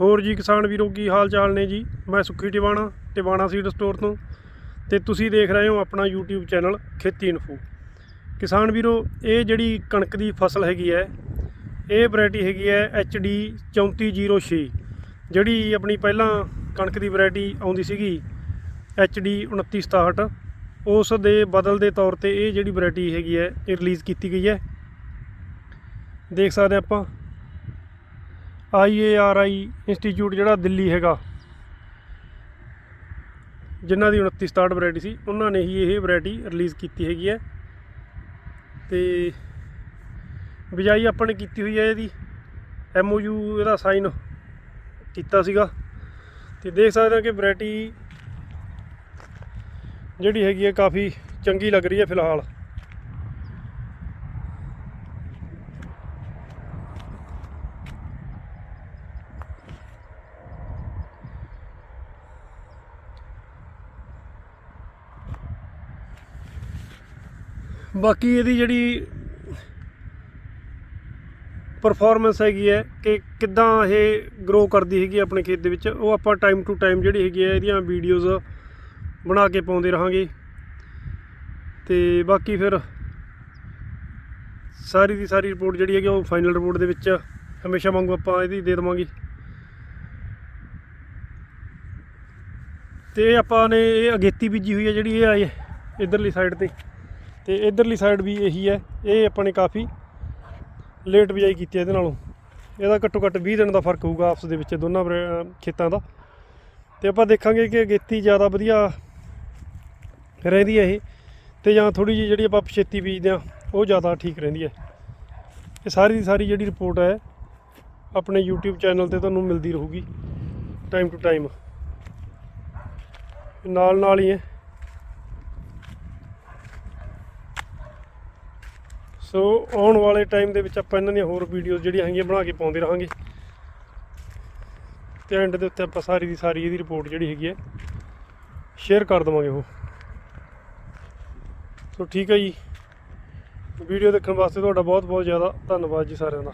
ਹੋਰ ਜੀ ਕਿਸਾਨ ਵੀਰੋ ਕੀ ਹਾਲ ਚਾਲ ਨੇ ਜੀ? ਮੈਂ ਸੁੱਖੀ ਟਿਵਾਣਾ ਟਿਵਾਣਾ ਸੀਡ ਸਟੋਰ ਤੋਂ ਤੇ ਤੁਸੀਂ ਦੇਖ ਰਹੇ ਹੋ ਆਪਣਾ YouTube ਚੈਨਲ ਖੇਤੀ ਇਨਫੋ। ਕਿਸਾਨ ਵੀਰੋ, ਇਹ ਜਿਹੜੀ ਕਣਕ ਦੀ ਫਸਲ ਹੈਗੀ ਹੈ, ਇਹ ਵੈਰਾਈਟੀ ਹੈਗੀ ਹੈ HD 3406 ਜਿਹੜੀ ਆਪਣੀ ਪਹਿਲਾਂ ਕਣਕ ਦੀ ਵੈਰਾਈਟੀ ਆਉਂਦੀ ਸੀਗੀ HD 2967 ਉਸ ਦੇ ਬਦਲ ਦੇ ਤੌਰ ਤੇ ਇਹ ਜਿਹੜੀ ਵੈਰਾਈਟੀ ਹੈਗੀ ਹੈ, ਇਹ ਰਿਲੀਜ਼ ਕੀਤੀ ਗਈ ਹੈ। ਦੇਖ ਸਕਦੇ ਆਪਾਂ ਆਈਏਆਰਆਈ ਇੰਸਟੀਚਿਊਟ ਜਿਹੜਾ ਦਿੱਲੀ ਹੈਗਾ, ਜਿਨ੍ਹਾਂ ਦੀ 2967 ਵੈਰਾਈਟੀ ਸੀ, ਉਹਨਾਂ ਨੇ ਹੀ ਇਹ ਵੈਰਾਈਟੀ ਰਿਲੀਜ਼ ਕੀਤੀ ਹੈਗੀ ਹੈ। ਤੇ ਬਿਜਾਈ ਆਪਾਂ ਨੇ ਕੀਤੀ ਹੋਈ ਹੈ ਇਹਦੀ ਐਮਓਯੂ ਇਹਦਾ ਸਾਈਨ ਕੀਤਾ ਸੀਗਾ। ਤੇ ਦੇਖ ਸਕਦੇ ਹਾਂ ਕਿ ਵੈਰਾਈਟੀ ਜਿਹੜੀ ਹੈਗੀ ਹੈ ਕਾਫੀ ਚੰਗੀ ਲੱਗ ਰਹੀ ਹੈ ਫਿਲਹਾਲ। ਬਾਕੀ ਇਹਦੀ ਜਿਹੜੀ ਪਰਫਾਰਮੈਂਸ ਹੈਗੀ ਹੈ ਕਿ ਕਿੱਦਾਂ ਇਹ ਗਰੋ ਕਰਦੀ ਹੈਗੀ ਹੈ ਆਪਣੇ ਖੇਤ ਦੇ ਵਿੱਚ, ਉਹ ਆਪਾਂ ਟਾਈਮ ਟੂ ਟਾਈਮ ਜਿਹੜੀ ਹੈਗੀ ਹੈ ਇਹਦੀਆਂ ਵੀਡੀਓਜ਼ ਬਣਾ ਕੇ ਪਾਉਂਦੇ ਰਹਾਂਗੇ। ਤੇ ਬਾਕੀ ਫਿਰ ਸਾਰੀ ਦੀ ਸਾਰੀ ਰਿਪੋਰਟ ਜਿਹੜੀ ਹੈਗੀ ਉਹ ਫਾਈਨਲ ਰਿਪੋਰਟ ਦੇ ਵਿੱਚ ਹਮੇਸ਼ਾ ਵਾਂਗੂ ਆਪਾਂ ਇਹਦੀ ਦੇ ਦੇਵਾਂਗੇ। ਤੇ ਆਪਾਂ ਨੇ ਇਹ ਅਗੇਤੀ ਬੀਜੀ ਹੋਈ ਹੈ ਜਿਹੜੀ ਇਹ ਆਈ ਇਧਰਲੀ ਸਾਈਡ ਤੇ। ਤੇ ਇਧਰਲੀ ਸਾਈਡ ਵੀ ਇਹੀ ਹੈ। ਇਹ ਆਪਾਂ ਨੇ ਕਾਫੀ ਲੇਟ ਬਿਜਾਈ ਕੀਤੀ ਹੈ ਇਹਦੇ ਨਾਲੋਂ। ਇਹਦਾ ਘੱਟੋ ਘੱਟ 20 ਦਿਨ ਦਾ ਫ਼ਰਕ ਹੋਊਗਾ ਆਪਸ ਦੇ ਵਿੱਚ ਦੋਨਾਂ ਵਰਾ- ਖੇਤਾਂ ਦਾ। ਤੇ ਆਪਾਂ ਦੇਖਾਂਗੇ ਕਿ ਅਗੇਤੀ ਜ਼ਿਆਦਾ ਵਧੀਆ ਰਹਿੰਦੀ ਹੈ ਇਹ। ਤੇ ਜਾਂ ਥੋੜੀ ਜਿਹੀ ਜਿਹੜੀ ਆਪਾਂ ਪਛੇਤੀ ਬੀਜਦੇ ਆ ਉਹ ਜ਼ਿਆਦਾ ਠੀਕ ਰਹਿੰਦੀ ਹੈ। ਇਹ ਸਾਰੀ ਦੀ ਸਾਰੀ ਜਿਹੜੀ ਰਿਪੋਰਟ ਹੈ, ਆਪਣੇ YouTube ਚੈਨਲ ਤੇ ਤੁਹਾਨੂੰ ਮਿਲਦੀ ਰਹੂਗੀ ਟਾਈਮ ਟੂ ਟਾਈਮ ਨਾਲ ਨਾਲ ਹੀ ਹੈ ਸੋ ਆਉਣ ਵਾਲੇ ਟਾਈਮ ਦੇ ਵਿੱਚ ਆਪਾਂ ਇਹਨਾਂ ਦੀਆਂ ਹੋਰ ਵੀਡੀਓਜ਼ ਜਿਹੜੀਆਂ ਹੈਗੀਆਂ ਬਣਾ ਕੇ ਪਾਉਂਦੇ ਰਹਾਂਗੇ। ਤੇ ਐਂਡ ਦੇ ਉੱਤੇ ਆਪਾਂ ਸਾਰੀ ਦੀ ਸਾਰੀ ਇਹਦੀ ਰਿਪੋਰਟ ਜਿਹੜੀ ਹੈਗੀ ਹੈ ਸ਼ੇਅਰ ਕਰ ਦਵਾਂਗੇ ਉਹ। ਸੋ ਠੀਕ ਹੈ ਜੀ। ਵੀਡੀਓ ਦੇਖਣ ਵਾਸਤੇ ਤੁਹਾਡਾ ਬਹੁਤ ਬਹੁਤ ਜ਼ਿਆਦਾ ਧੰਨਵਾਦ ਜੀ ਸਾਰਿਆਂ ਦਾ।